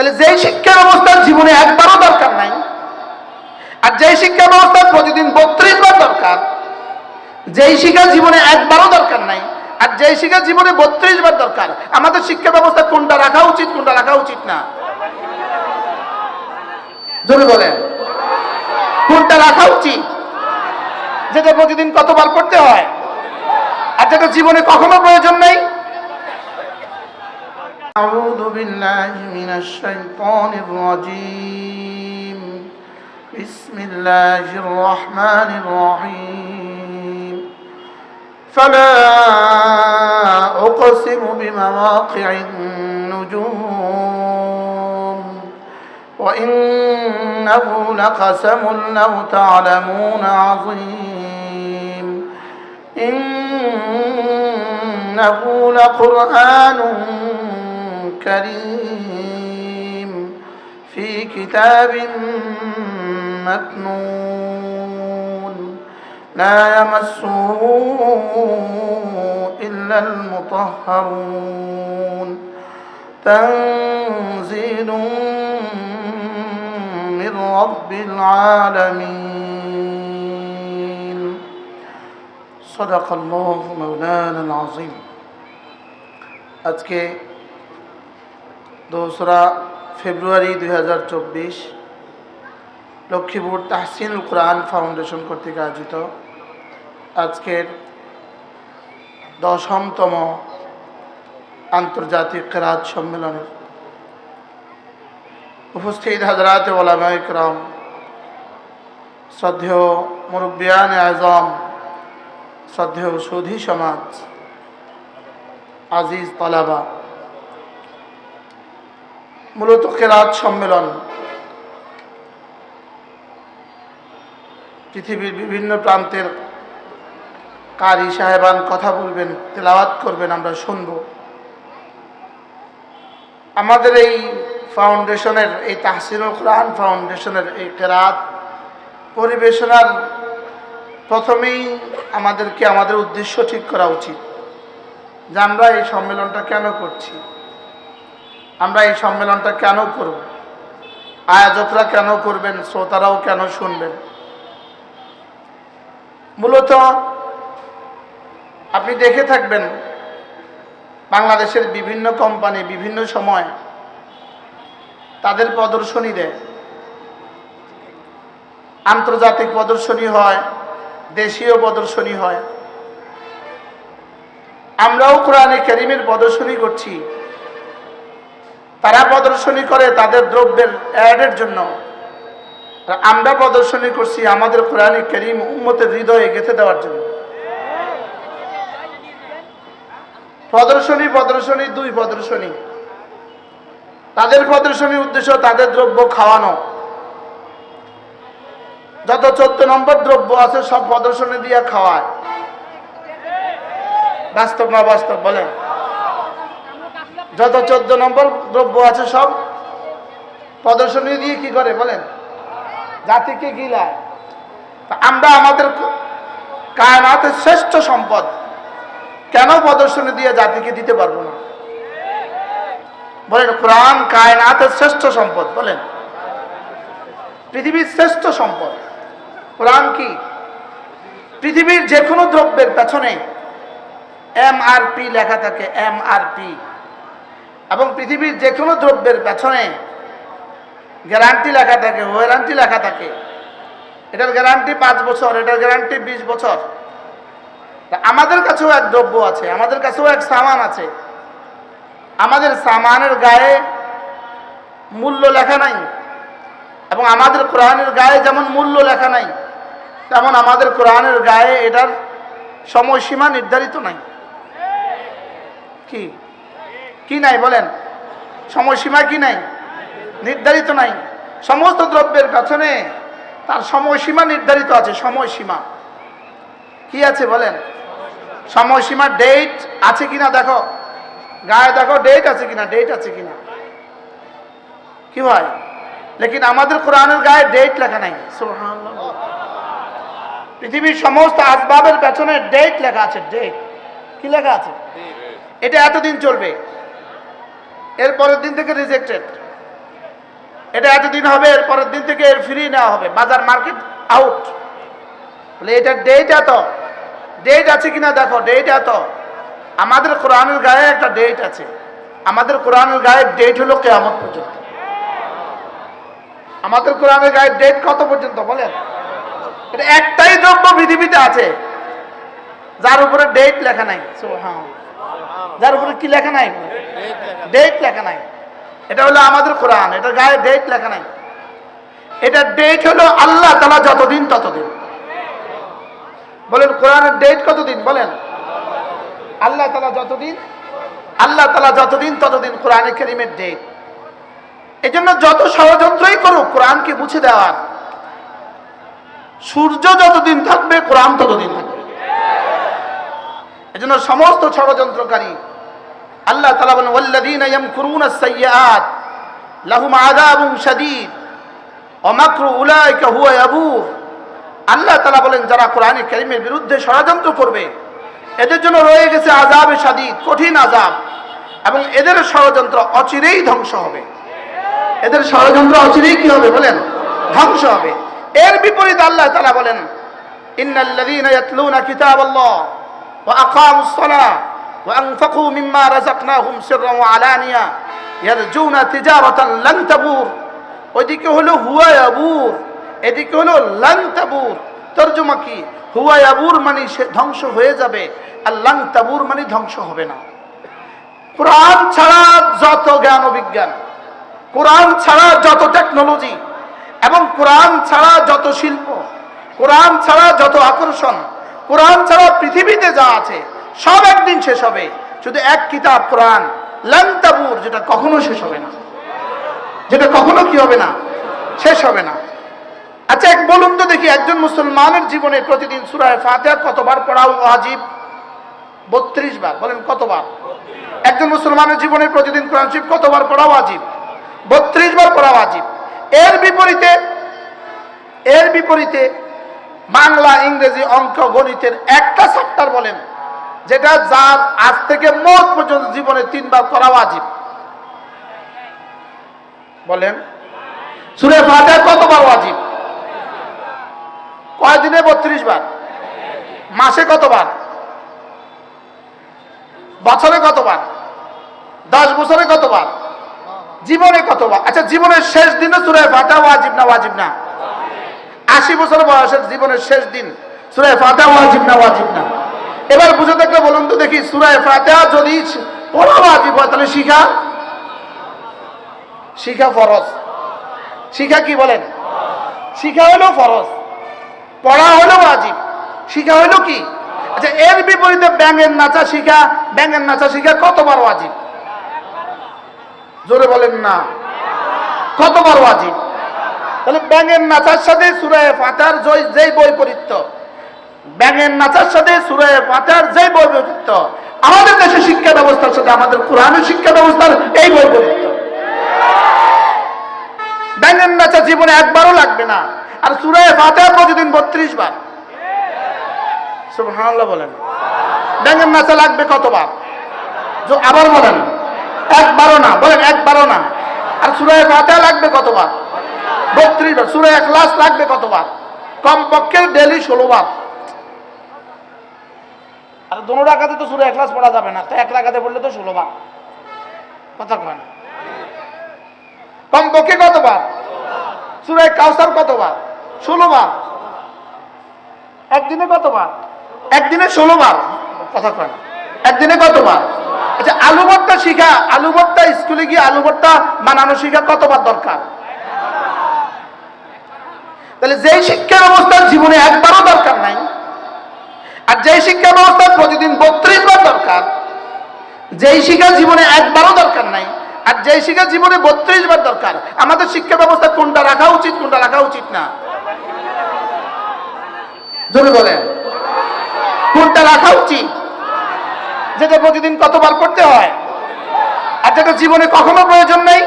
তাহলে যেই শিক্ষা ব্যবস্থার জীবনে একবারও দরকার নাই, আর যেই শিক্ষা ব্যবস্থার প্রতিদিন বত্রিশ বার দরকার, যেই শিক্ষা জীবনে একবারও দরকার নাই, আর যেই শিক্ষা জীবনে বত্রিশ বার দরকার, আমাদের শিক্ষা ব্যবস্থা কোনটা রাখা উচিত, কোনটা রাখা উচিত না? জোরে বলেন। কোনটা রাখা উচিত? যেটা প্রতিদিন কতবার করতে হয়? আর যেটা জীবনে কখনো প্রয়োজন নেই? أعوذ بالله من الشيطان الرجيم. بسم الله الرحمن الرحيم. فلا أقسم بمواقع النجوم. وإنه لقسم لو تعلمون عظيم. إنه لقرآن كريم في كتاب مكنون لا يمسه إلا المطهرون تنزيل من رب العالمين صدق الله مولانا العظيم আজকে দোসরা ফেব্রুয়ারি দুই হাজার চব্বিশ লক্ষ্মীপুর তাহসিন কোরআন ফাউন্ডেশন কর্তৃক আয়োজিত আজকের দশমতম আন্তর্জাতিক কেরাত সম্মেলনের উপস্থিত হাজরাত ওলামা ইকরাম শ্রদ্ধেয় মুরব্বিয়ান আজম, শ্রদ্ধেয় সুধী সমাজ, আজিজ তালাবা মূলত কেরাত সম্মেলন। পৃথিবীর বিভিন্ন প্রান্তের কারি সাহেবান কথা বলবেন, তেলাওয়াত করবেন, আমরা শুনব। আমাদের এই ফাউন্ডেশনের, এই তাহসিনুল কোরআন ফাউন্ডেশনের এই কেরাত পরিবেশনার প্রথমেই আমাদেরকে আমাদের উদ্দেশ্য ঠিক করা উচিত যে আমরা এই সম্মেলনটা কেন করছি। আমরা এই সম্মেলনটা কেন করব? আয়োজকরা কেন করবেন? শ্রোতারাও কেন শুনবেন? মূলত আপনি দেখে থাকবেন, বাংলাদেশের বিভিন্ন কোম্পানি বিভিন্ন সময় তাদের প্রদর্শনী দেয়। আন্তর্জাতিক প্রদর্শনী হয়, দেশীয় প্রদর্শনী হয়। আমরাও কোরআনে করিমের প্রদর্শনী করছি। তারা প্রদর্শনী করে তাদের দ্রব্যের অ্যাডের জন্য। আমরা প্রদর্শনী করছি আমাদের কোরআনে করিম উম্মতের হৃদয়ে গেঁথে দেওয়ার জন্য। প্রদর্শনী প্রদর্শনী, দুই প্রদর্শনী। তাদের প্রদর্শনীর উদ্দেশ্য তাদের দ্রব্য খাওয়ানো। যত চোদ্দ নম্বর দ্রব্য আছে সব প্রদর্শনী দিয়ে খাওয়ায়। বাস্তব না বাস্তব বলেন? যত চোদ্দ নম্বর দ্রব্য আছে সব প্রদর্শনী দিয়ে কি করে বলেন? জাতিকে গিলায়। আমরা আমাদের কায়নাতের শ্রেষ্ঠ সম্পদ কেন প্রদর্শনী দিয়ে জাতিকে দিতে পারব না? বলেন, কোরআন কায়নাতের শ্রেষ্ঠ সম্পদ, বলেন। পৃথিবীর শ্রেষ্ঠ সম্পদ। কোরআন কি? পৃথিবীর যে কোনো দ্রব্যের পেছনে এম আর পি লেখা থাকে, এম আর পি। এবং পৃথিবীর যে কোনো দ্রব্যের পেছনে গ্যারান্টি লেখা থাকে, ওয়ারান্টি লেখা থাকে। এটার গ্যারান্টি পাঁচ বছর, এটার গ্যারান্টি বিশ বছর। আমাদের কাছেও এক দ্রব্য আছে, আমাদের কাছেও এক সামান আছে। আমাদের সামানের গায়ে মূল্য লেখা নাই এবং আমাদের কোরআনের গায়ে যেমন মূল্য লেখা নাই, তেমন আমাদের কোরআনের গায়ে এটার সময়সীমা নির্ধারিত নাই। কি? কি নাই বলেন? সময়সীমা কি নাই? নির্ধারিত নাই। সমস্ত দ্রব্যের পেছনে তার সময়সীমা নির্ধারিত আছে সময়সীমা। কি আছে বলেন? সময়সীমা ডেট আছে কিনা দেখো। গায়ে দেখো ডেট আছে কিনা ডেট আছে কিনা। কি হয়? লেকিন আমাদের কোরআনের গায়ে ডেট লেখা নাই। পৃথিবীর সমস্ত আসবাবের পেছনে ডেট লেখা আছে ডেট কি লেখা আছে? এটা এতদিন চলবে। এর পরের দিন থেকে রিজেক্টেড এটা এতদিন হবে, এর পরের দিন থেকে এর ফ্রি নেওয়া হবে। বাজার মার্কেট আউট বলে, এটা ডেট এত? ডেট আছে কিনা দেখো ডেট এত? আমাদের কোরআনের গায়ে একটা ডেট আছে। আমাদের কোরআনের গায়ে ডেট হলো কেয়ামত পর্যন্ত। আমাদের কোরআনের গায়ে ডেট কত পর্যন্ত বলেন? এটা একটাই দ্রব্য পৃথিবীতে আছে। যার উপরে ডেট লেখা নাই। হ্যাঁ যার উপরে কি লেখা নাই? ডেট লেখা নাই। এটা হলো আমাদের কোরআন এটা গায়ে ডেট লেখা নাই। এটা ডেট হলো আল্লাহ তালা যতদিন ততদিন। বলেন, কোরআনের ডেট কতদিন? বলেন। আল্লাহ তালা যতদিন, আল্লাহ তালা যতদিন ততদিন কোরআনে কেরিমের ডেট এই জন্য যত ষড়যন্ত্রই করুক, কোরআনকে মুছে দেওয়ার। সূর্য যতদিন থাকবে, কোরআন ততদিন থাকবে। এই জন্য সমস্ত ষড়যন্ত্রকারী আল্লাহ তালা বলেন, ওয়াল্লাযীনা ইয়ামকুরুনা আস-সাইয়্যাত লাহুম আযাবুন শাদীদ, ওয়া মাকরু উলাইকা হুয়া ইয়াবুর। আল্লাহ তালা বলেন, যারা কোরআনে কারীমের বিরুদ্ধে ষড়যন্ত্র করবে, এদের জন্য রয়ে গেছে আযাবে শাদীদ, কঠিন আযাব, এবং এদের ষড়যন্ত্র অচিরেই ধ্বংস হবে। এদের ষড়যন্ত্র অচিরেই কি হবে বলেন? ধ্বংস হবে। এর বিপরীত আল্লাহ তালা বলেন, ইন্নাল্লাযীনা ইয়াতলুনা কিতাবাল্লাহ। ওয়া আনফাকু মিম্মা রাযাকনাহুম সিররান ওয়া আলানিয়া ইয়ারজুনা তিজারাতান লান তাবুর। ওইদিকে হলো হুয়া ইয়াবুর, এদিকে হলো লান তাবুর। তরজমা কি? হুয়া মানে সে ধ্বংস হয়ে যাবে, আর লান তাবুর মানে ধ্বংস হবে না। কোরআন ছাড়া যত জ্ঞান বিজ্ঞান, কোরআন ছাড়া যত টেকনোলজি, এবং কোরআন ছাড়া যত শিল্প, কোরআন ছাড়া যত আকর্ষণ কোরআন ছাড়া পৃথিবীতে যা আছে, সব একদিন শেষ হবে। শুধু এক কিতাব কোরআন লান্তাবুর যেটা কখনো শেষ হবে না। যেটা কখনো কি হবে না? শেষ হবে না। আচ্ছা এক বলুন তো দেখি, একজন মুসলমানের জীবনে প্রতিদিন সুরায় ফাতিহা কতবার পড়াও ওয়াজিব? বত্রিশ বার, বলেন কতবার? একজন মুসলমানের জীবনে প্রতিদিন কোরআন শরীফ কতবার পড়া ওয়াজিব? বত্রিশ বার পড়া ওয়াজিব। এর বিপরীতে এর বিপরীতে বাংলা ইংরেজি অঙ্ক গণিতের একটা চ্যাপ্টার বলেন, যেটা যার আজ থেকে মোট পর্যন্ত জীবনে তিনবার করা ওয়াজিব। বলেন, সুরে ফাতিহা কতবার ওয়াজিব? কয়দিনে বত্রিশ বার? মাসে কতবার? বছরে কতবার? দশ বছরে কতবার? জীবনে কতবার? আচ্ছা জীবনের শেষ দিনে সুরায় ফাতা ওয়াজিব না ওয়াজিব না? আশি বছর বয়সের জীবনের শেষ দিন সুরায় ফাতা ওয়াজিব না ওয়াজিব না। এবার বুঝে থাকলে বলুন তো দেখি, সুরায় ফাতা যদি পড়া ওয়াজিব হয়, তাহলে শিখা? শিখা ফরজ। শিখা কি বলেন? শিখা হলো ফরজ। পড়া হলো ওয়াজিব। শিখা হলো কি? আচ্ছা এর বিপরীতে ব্যাঙের নাচা শিখা, ব্যাঙের নাচা শিখা কতবার ওয়াজিব? জোরে বলেন না। কতবার ওয়াজিব? তাহলে ব্যাঙের নাচার সাথে সুরায় ফাতার জয় যেই বৈপরীত্য ব্যাঙের নাচার সাথে সুরায় ফাতার যেই বৈপরীত্য আমাদের দেশের শিক্ষা ব্যবস্থার সাথে আমাদের কোরআনের শিক্ষা ব্যবস্থার এই বৈপরীত্য ব্যাঙের নাচা জীবনে একবারও লাগবে না। আর সুরায় ফাতার প্রতিদিন বত্রিশ বার। সুবহানাল্লাহ বলেন। ব্যাঙের নাচা লাগবে কতবার? আবার বলেন। একবারও না, বলেন একবারও না। আর সুরায় ফাতা লাগবে কতবার? বত্রিশ বার সুরায় এক লাখ লাগবে কতবার? কমপক্ষে ডেলি ষোলো বার। আর দোনো টাকাতে তো সুরে এক লাখ পড়া যাবে না, তো এক পড়লে তো ষোলো বার। কথা কয় না? কমপক্ষে কতবার? সুরায় কাউসার কতবার? ষোলো বার। একদিনে কতবার? একদিনে ষোলো বার। কথা একদিনে কতবার? আচ্ছা আলু ভর্তা শিখা আলু ভর্তা স্কুলে গিয়ে আলু ভর্তা বানানো শিখা কতবার দরকার? তাহলে যেই শিক্ষা ব্যবস্থার জীবনে একবারও দরকার নাই, আর যেই শিক্ষা ব্যবস্থার প্রতিদিন বত্রিশ বার দরকার, যেই শিক্ষা জীবনে একবারও দরকার নাই, আর যেই শিক্ষা জীবনে বত্রিশ বার দরকার, আমাদের শিক্ষা ব্যবস্থা কোনটা রাখা উচিত, কোনটা রাখা উচিত না? জোরে বলেন। কোনটা রাখা উচিত? যেটা প্রতিদিন কতবার করতে হয়? আর যেটা জীবনে কখনো প্রয়োজন নেই?